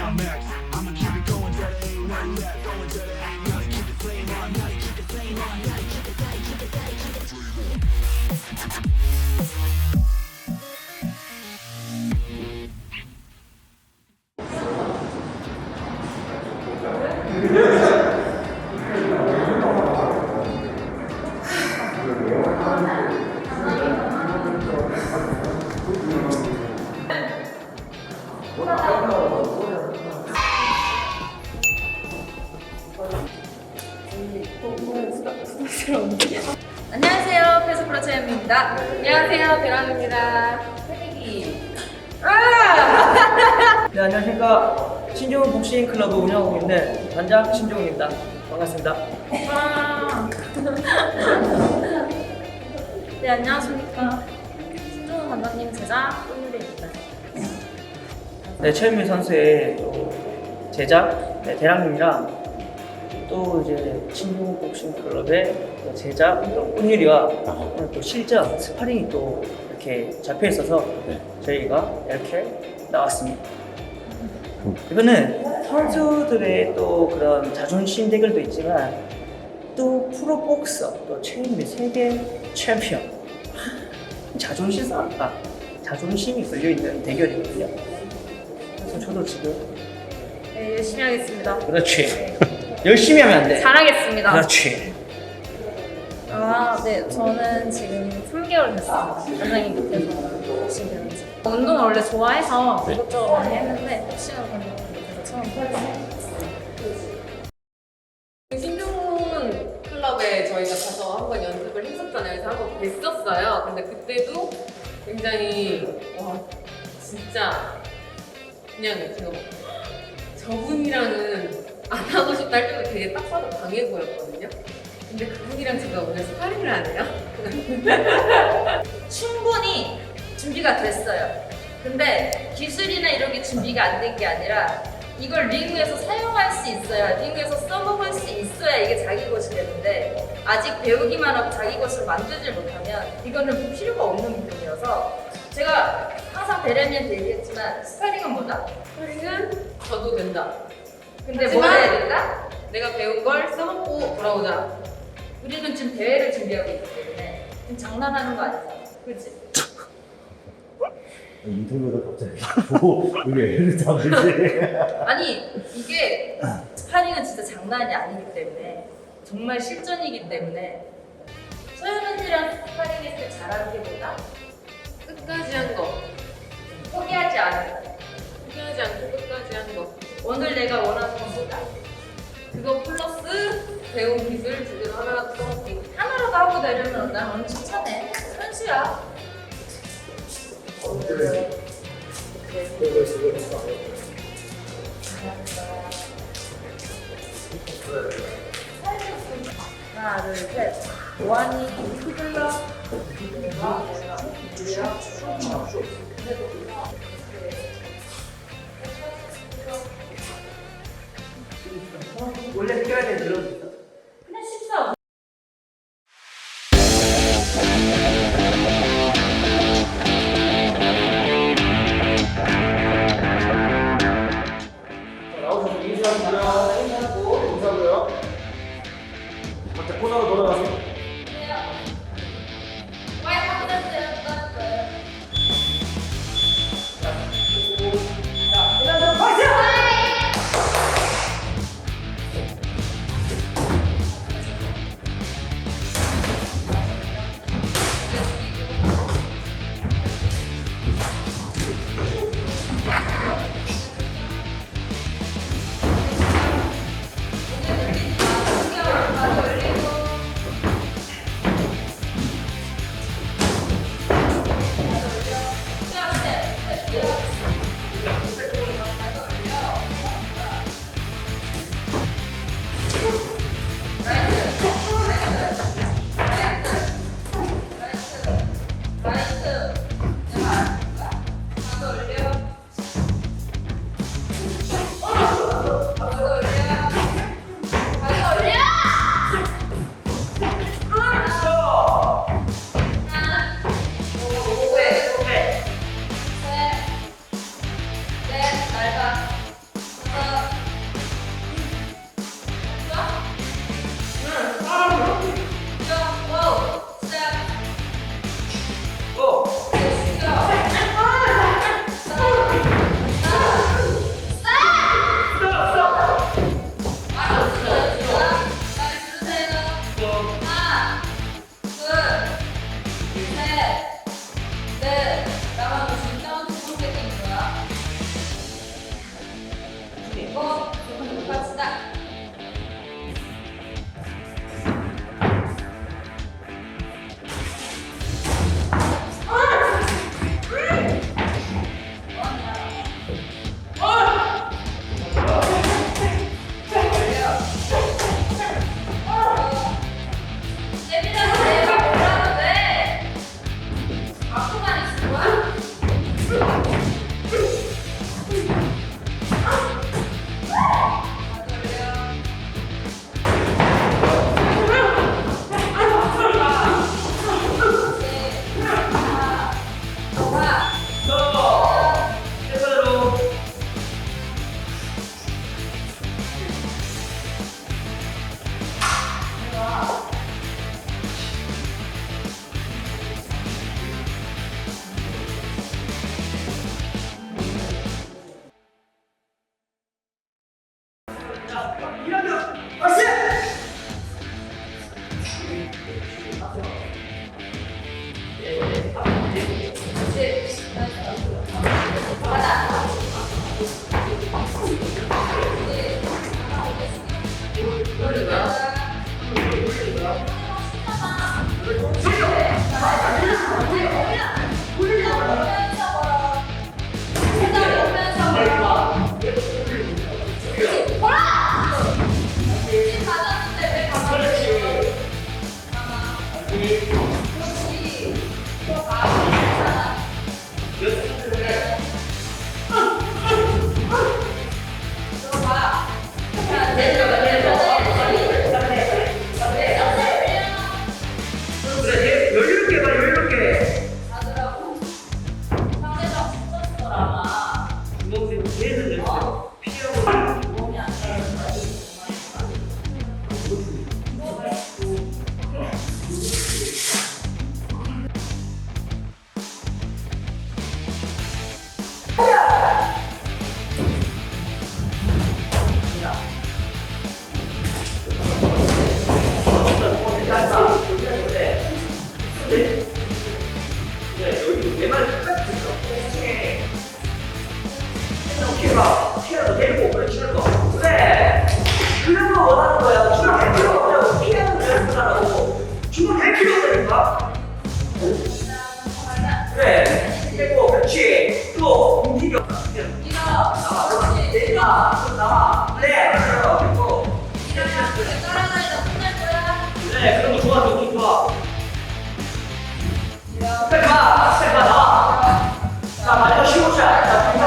my max. 복싱 클럽을 운영하고 있는 단장 신종훈입니다. 반갑습니다. 아. 네, 안녕하십니까. 신종훈 단장님 제자 꽃누리입니다. 네, 최은미 선수의 또 제자 네, 대랑님이랑 또 이제 신종훈 복싱 클럽의 또 제자 또 꽃유리와 오늘 또 실전 스파링이 또 이렇게 잡혀 있어서 저희가 이렇게 나왔습니다. 이거는 선수들의 또 그런 자존심 대결도 있지만 또 프로 복서 또 최인미 세계 챔피언 자존심 싸움 아, 자존심이 걸려 있는 대결이거든요. 그래서 저도 지금 네, 열심히 하겠습니다. 그렇지 열심히 하면 안 돼. 잘하겠습니다. 그렇지. 아, 네. 저는 지금 3개월 됐어요. 단장님 밑에서 배운 지. 운동을 원래 좋아해서 이것저것 많이 했는데 복싱을 배우 신종훈 클럽에 저희가 가서 한번 연습을 했었잖아요. 그래서 한번 뵀었어요. 근데 그때도 굉장히 와 진짜 그냥 제가 저분이랑은 안 하고 싶다 할 때도 되게 딱 봐도 강해 보였거든요. 근데 그분이랑 제가 오늘 스파링을 하네요. 충분히 준비가 됐어요. 근데 기술이나 이런 게 준비가 안 된 게 아니라 이걸 링에서 사용할 수 있어야 링에서 써먹을 수 있어야 이게 자기 것이 되는데 아직 배우기만 하고 자기 것을 만들지 못하면 이거는 필요가 없는 부분이어서 제가 항상 베레미한테 얘기했지만 스파링은 뭐다? 스파링은 저도 된다. 근데 하지만 뭐 해야 된다? 내가 배운 걸 써먹고 돌아오자. 우리는 지금 대회를 준비하고 있기 때문에 지금 장난하는 거 아니잖아 그치? 인터뷰가 갑자기 보고 왜 애를 잡는지 아니 이게 스파링은 진짜 장난이 아니기 때문에 정말 실전이기 때문에 소연 언니랑 스파링 했을 때 잘하는 게 뭐다? 끝까지 한 거. 포기하지 않은 거 포기하지 않고 끝까지 한 거. 오늘 내가 원하는 건 뭐다? 그거 플러스 배운 기술 제대로 하나라도 써먹기. 하나라도 하고 내려면 난 오늘 칭찬해 선수야 원래 해결해야 돼 들어줬어. 필요가 없다니까 그래 빼고 그렇지 또 움직여 이거 나와 내리마 또 나와. 그래 그리고 이러면 그게 따라다니다 혼날 거야. 그래 그런 거 좋아 좋아. 좋아 스텝 봐 스텝 봐 나와. 자 마지막 15차 자 그리고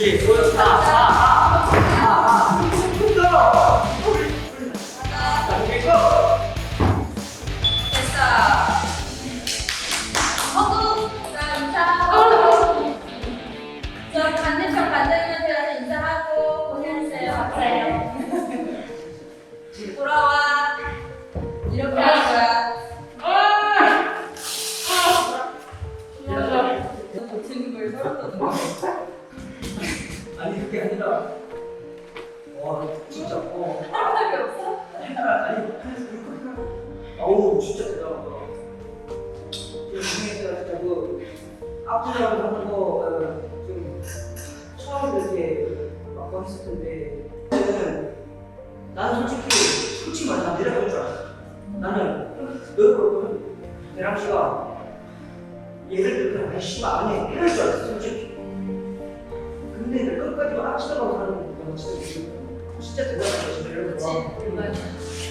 예 보여 하하 거. 아니 그게 아니라 와 진짜 어 사람이 없어? 아니 어우 진짜 대단하다 중에서 진짜 그 앞으로 하는 거좀 처음 이렇게 막고 했을 텐데 저는 나는 솔직히 솔직히 말해 나 내려갈 줄 알았어 나는 너그 대랑 씨가 예를 들면 아니 씨발 안해 이럴 줄 알았어 솔직히 근데 그 끝까지 막 치다가 가는 거 진짜 진짜 대단하다 진짜 이런 거?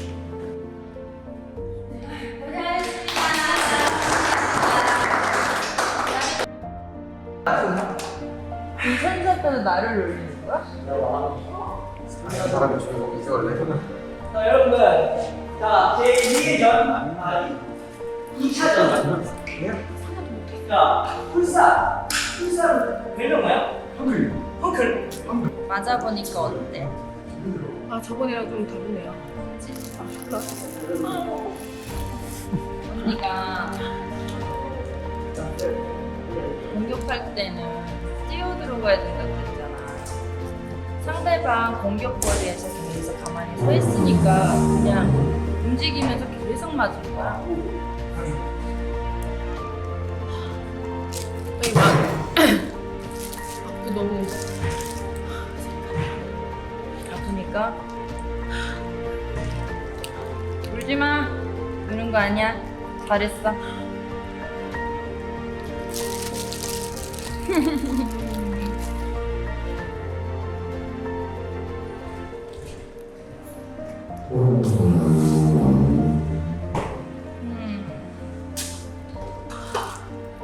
인천사 때는 나를 놀리는 거야? 사람이 조용히 원래. 자 여러분들 자 제2회전 아 2차전 자 풀사 풀사는 별명 뭐야? 헝클 헝클 맞아보니까 어때? 아 저번이랑 좀 다르네요. 언니가 공격할 때는 뛰어 들어가야 된다고 그랬잖아. 상대방 공격 거리에서 계속 가만히 서 있으니까 그냥 움직이면서 계속 맞은 거야. 아니야. 잘했어. 음.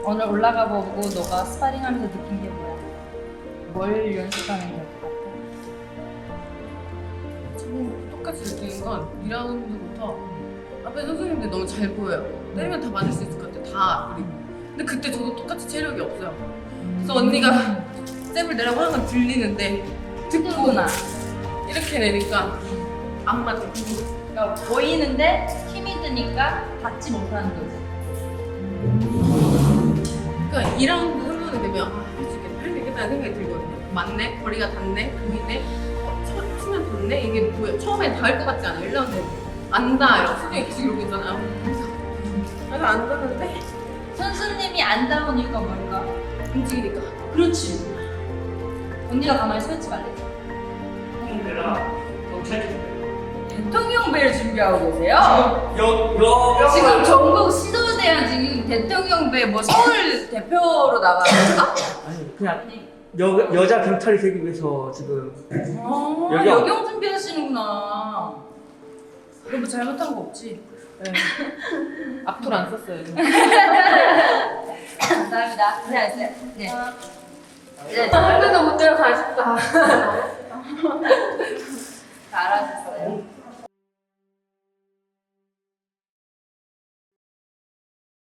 오늘 올라가 보고 너가 스파링하면서 느낀 게 뭐야? 뭘 연습하는? 지금 똑같이 느끼는 건 2라운드부터 앞에 선수님들 너무 잘 보여요. 때리면 다 맞을 수 있을 것 같아요. 다. 근데 그때 저도 똑같이 체력이 없어요. 그래서 언니가 잽을 내라고 하는 건 들리는데 듣구나. 이렇게 내니까 안 맞아. 그러니까 보이는데 힘이 드니까 받지 못하는 거지. 그러니까 2라운드 3라운드 되면 아, 할 수 있겠다, 할 수 있겠다는 생각이 들거든요. 맞네, 거리가 닿네, 보이네. 어, 쳐, 치면 봤네? 이게 뭐야? 처음엔 닿을 것 같지 않아? 1라운드 안 닿아요. 수중이 계속 이러고 있잖아요. 그래서 안 닿는데 선수님이 안 닿은 이유가 뭘까? 움직이니까. 그렇지. 언니가 가만히 서 있지 말래. 대통령 배를 준비하고 계세요? 여, 여, 지금 전국 시도대학 지금 대통령 배 뭐 서울 대표로 나가는 건가? 아니 그냥 여, 여자 경찰이 되기 위해서 지금 아, 여경. 여경 준비하시는구나. 이거 뭐 잘못한 거 없지? 네. 앞툴 안 썼어요. 감사합니다. 고생하셨어요. 네. 네, 한 대도 못 들어가 아쉽다. 잘하셨어요.